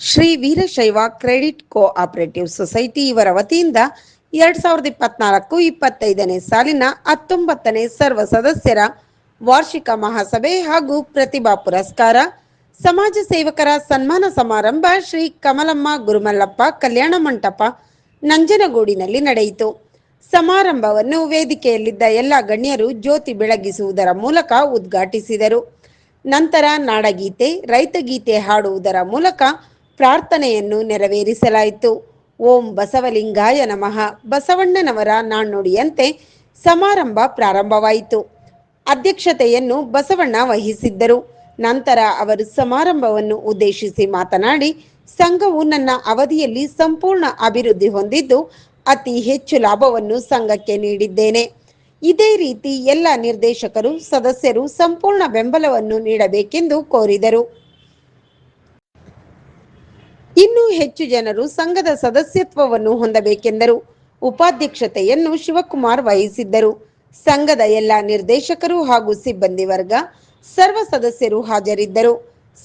Shri Veerashaiva credit cooperative society ಇವರ ವತಿಯಿಂದ ಎರಡ್ ಸಾವಿರದ ಇಪ್ಪತ್ನಾಲ್ಕು ಇಪ್ಪತ್ತೈದನೇ ಸಾಲಿನ ಹತ್ತೊಂಬತ್ತನೇ ಸರ್ವ ಸದಸ್ಯರ ವಾರ್ಷಿಕ ಮಹಾಸಭೆ ಹಾಗೂ ಪ್ರತಿಭಾ ಪುರಸ್ಕಾರ, ಸಮಾಜ ಸೇವಕರ ಸನ್ಮಾನ ಸಮಾರಂಭ ಶ್ರೀ ಕಮಲಮ್ಮ ಗುರುಮಲ್ಲಪ್ಪ ಕಲ್ಯಾಣ ಮಂಟಪ ನಂಜನಗೂಡಿನಲ್ಲಿ ನಡೆಯಿತು. ಸಮಾರಂಭವನ್ನು ವೇದಿಕೆಯಲ್ಲಿದ್ದ ಎಲ್ಲ ಗಣ್ಯರು ಜ್ಯೋತಿ ಬೆಳಗಿಸುವುದರ ಮೂಲಕ ಉದ್ಘಾಟಿಸಿದರು. ನಂತರ ನಾಡಗೀತೆ ರೈತಗೀತೆ ಹಾಡುವುದರ ಮೂಲಕ ಪ್ರಾರ್ಥನೆಯನ್ನು ನೆರವೇರಿಸಲಾಯಿತು. ಓಂ ಬಸವಲಿಂಗಾಯ ನಮಃ. ಬಸವಣ್ಣನವರ ನಾಣ್ಣುಡಿಯಂತೆ ಸಮಾರಂಭ ಪ್ರಾರಂಭವಾಯಿತು. ಅಧ್ಯಕ್ಷತೆಯನ್ನು ಬಸವಣ್ಣ ವಹಿಸಿದ್ದರು. ನಂತರ ಅವರು ಸಮಾರಂಭವನ್ನು ಉದ್ದೇಶಿಸಿ ಮಾತನಾಡಿ, ಸಂಘವು ನನ್ನ ಅವಧಿಯಲ್ಲಿ ಸಂಪೂರ್ಣ ಅಭಿವೃದ್ಧಿ ಹೊಂದಿದ್ದು ಅತಿ ಹೆಚ್ಚು ಲಾಭವನ್ನು ಸಂಘಕ್ಕೆ ನೀಡಿದ್ದೇನೆ. ಇದೇ ರೀತಿ ಎಲ್ಲ ನಿರ್ದೇಶಕರು, ಸದಸ್ಯರು ಸಂಪೂರ್ಣ ಬೆಂಬಲವನ್ನು ನೀಡಬೇಕೆಂದು ಕೋರಿದರು. ಇನ್ನೂ ಹೆಚ್ಚು ಜನರು ಸಂಘದ ಸದಸ್ಯತ್ವವನ್ನು ಹೊಂದಬೇಕೆಂದರು. ಉಪಾಧ್ಯಕ್ಷತೆಯನ್ನು ಶಿವಕುಮಾರ್ ವಹಿಸಿದ್ದರು. ಸಂಘದ ಎಲ್ಲ ನಿರ್ದೇಶಕರು ಹಾಗೂ ಸಿಬ್ಬಂದಿ ವರ್ಗ, ಸರ್ವ ಸದಸ್ಯರು ಹಾಜರಿದ್ದರು.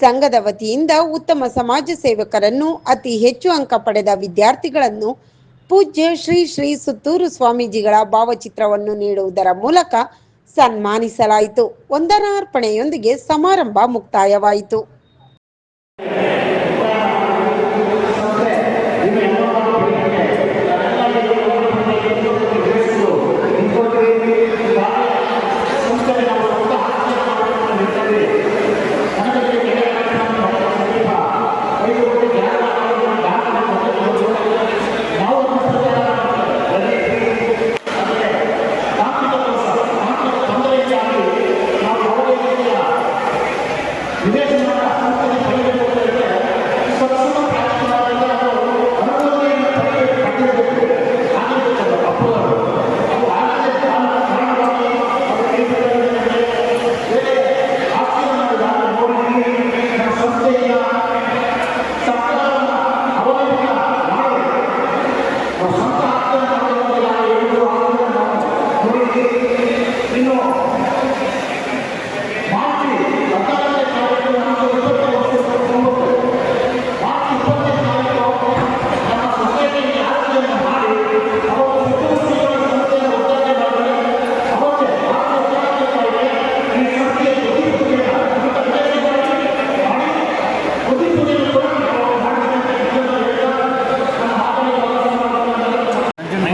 ಸಂಘದ ವತಿಯಿಂದ ಉತ್ತಮ ಸಮಾಜ ಸೇವಕರನ್ನು, ಅತಿ ಹೆಚ್ಚು ಅಂಕ ಪಡೆದ ವಿದ್ಯಾರ್ಥಿಗಳನ್ನು ಪೂಜ್ಯ ಶ್ರೀ ಶ್ರೀ ಸುತ್ತೂರು ಸ್ವಾಮೀಜಿಗಳ ಭಾವಚಿತ್ರವನ್ನು ನೀಡುವುದರ ಮೂಲಕ ಸನ್ಮಾನಿಸಲಾಯಿತು. ವಂದನಾರ್ಪಣೆಯೊಂದಿಗೆ ಸಮಾರಂಭ ಮುಕ್ತಾಯವಾಯಿತು.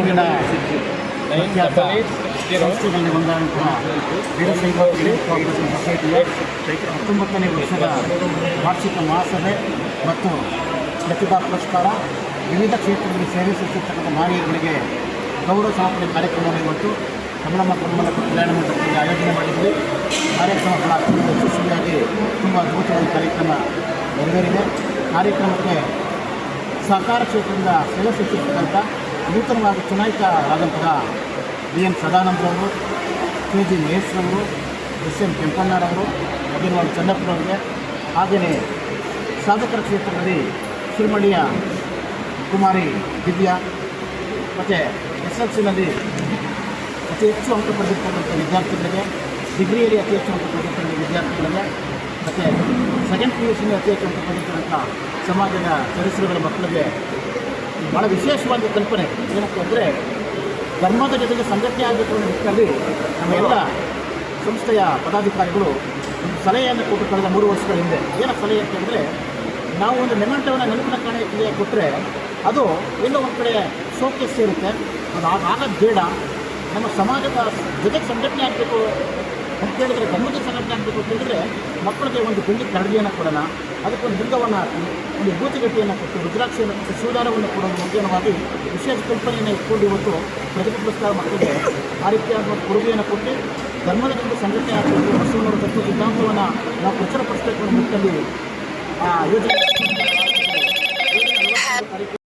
ನಂಜನಗೂಡಿನ ಪ್ರಖ್ಯಾತ ಸಂಸ್ಥೆಗಳಲ್ಲಿ ಒಂದಾದಂತಹ ವೀರಶೈವ ಕೋಆಪರೇಟಿವ್ ಸೊಸೈಟಿಯ ಹತ್ತೊಂಬತ್ತನೇ ವರ್ಷದ ವಾರ್ಷಿಕ ಮಹಾಸಭೆ ಮತ್ತು ಪ್ರತಿಭಾ ಪುರಸ್ಕಾರ ವಿವಿಧ ಕ್ಷೇತ್ರದಲ್ಲಿ ಸೇವೆ ಸಲ್ಲಿಸಿರ್ತಕ್ಕಂಥ ನಾಯಕರಿಗೆ ಗೌರವ ಸಮರ್ಪಣೆ ಕಾರ್ಯಕ್ರಮವನ್ನು ಇವತ್ತು ಕಮಲಮ್ಮ ಕಮಲ ಕಲ್ಯಾಣ ಮಂಟಪದಲ್ಲಿ ಆಯೋಜನೆ ಮಾಡಿದ್ವಿ. ಕಾರ್ಯಕ್ರಮಗಳ ಅತ್ಯಂತ ಯಶಸ್ವಿಯಾಗಿ ತುಂಬ ಅದ್ಭುತವಾದ ಕಾರ್ಯಕ್ರಮ ನೆರವೇರಿದೆ. ಕಾರ್ಯಕ್ರಮಕ್ಕೆ ಸಹಕಾರ ಕ್ಷೇತ್ರದಿಂದ ಸೇವೆ ಸಲ್ಲಿಸಿರ್ತಕ್ಕಂಥ ನೂತನವಾಗಿ ಚುನಾಯಿತರಾದಂತಹ ಬಿ ಎನ್ ಸದಾನಂದರವರು, ಕೆ ಜಿ ಮಹೇಶ್ರವರು, ಎಸ್ ಎಂ ಕೆಂಪಣ್ಣರವರು, ಅಭಿನವ್ ಚನ್ನಪ್ಪನವರಿಗೆ ಹಾಗೆಯೇ ಸಾಧಕರ ಕ್ಷೇತ್ರದಲ್ಲಿ ಶಿರಮಣಿಯ ಕುಮಾರಿ ದಿವ್ಯಾ, ಮತ್ತು ಎಸ್ ಎಲ್ ಸಿನಲ್ಲಿ ಅತಿ ಹೆಚ್ಚು ಅಂಕ ಪಡೆದಿರ್ತಕ್ಕಂಥ ವಿದ್ಯಾರ್ಥಿಗಳಿಗೆ ಡಿಗ್ರಿಯಲ್ಲಿ ಅತಿ ಹೆಚ್ಚು ಅಂಕ ಪಡೆದಿರ್ತಕ್ಕಂಥ ವಿದ್ಯಾರ್ಥಿಗಳಿಗೆ, ಮತ್ತು ಸೆಕೆಂಡ್ ಪಿ ಯು ಸಿನಲ್ಲಿ ಅತಿ ಹೆಚ್ಚು ಅಂಕ ಪಡೆದಿರ್ತಕ್ಕಂಥ ಸಮಾಜದ ಸದಸ್ಯರುಗಳ ಮಕ್ಕಳಿಗೆ ಭಾಳ ವಿಶೇಷವಾದ ಕಲ್ಪನೆ. ಏನಪ್ಪ ಅಂದರೆ ಧರ್ಮದ ಜೊತೆಗೆ ಸಂಗತಿ ಆಗಬೇಕು ಅನ್ನೋ ನಿಟ್ಟಿನಲ್ಲಿ ನಮ್ಮ ಎಲ್ಲ ಸಂಸ್ಥೆಯ ಪದಾಧಿಕಾರಿಗಳು ಒಂದು ಸಲಹೆಯನ್ನು ಕೊಟ್ಟು ಕಳೆದ ಮೂರು ವರ್ಷಗಳ ಹಿಂದೆ. ಏನ ಸಲಹೆ ಅಂತಂದರೆ ನಾವು ಒಂದು ನೆಮಂಟವನ್ನು ನೆನಪಿನ ಕಾಣಿಕೆ ಕೊಟ್ಟರೆ ಅದು ಎಲ್ಲೋ ಒಂದು ಕಡೆ ಸೋಕೆ ಸೇರುತ್ತೆ. ಅದು ಆಗ ಬೇಡ. ನಮ್ಮ ಸಮಾಜದ ಜೊತೆಗೆ ಸಂಘಟನೆ ಆಗಬೇಕು ಅಂತ ಹೇಳಿದ್ರೆ ಧರ್ಮದ ಸಂಘಟನೆ ಆಗಬೇಕು ಅಂತ ಹೇಳಿದ್ರೆ ಮಕ್ಕಳಿಗೆ ಒಂದು ಗುಂಡಿ ಕರಡಿಯನ್ನು ಕೊಡೋಣ ಅದಕ್ಕೊಂದು ದುರ್ಗವನ್ನು ಹಾಕಿ, ಒಂದು ಬೂತಿಗಟ್ಟಿಯನ್ನು ಕೊಟ್ಟು, ರುದ್ರಾಕ್ಷಿಯನ್ನು ಕೊಟ್ಟು ಶಿವದಾರವನ್ನು ಕೊಡೋದು ಮುಖ್ಯವಾಗಿ ವಿಶೇಷ ಕಲ್ಪನೆಯನ್ನು ಇಟ್ಕೊಂಡು ಇವತ್ತು ಪ್ರಗತಿ ಪುರಸ್ಕಾರ ಮಕ್ಕಳಿಗೆ ಆ ರೀತಿಯಾದ ಕೊಡುಗೆಯನ್ನು ಕೊಟ್ಟು ಧರ್ಮದ ಒಂದು ಸಂಘಟನೆ ಆಗಬೇಕು ಬಸವಣ್ಣವರ ತತ್ವ ಸಿದ್ಧಾಂತವನ್ನು ನಾವು ಪ್ರಚಾರಪಡಿಸಬೇಕು ಅನ್ನೋ ನಿಟ್ಟಿನಲ್ಲಿ, ಆ, ಯೋಜನೆ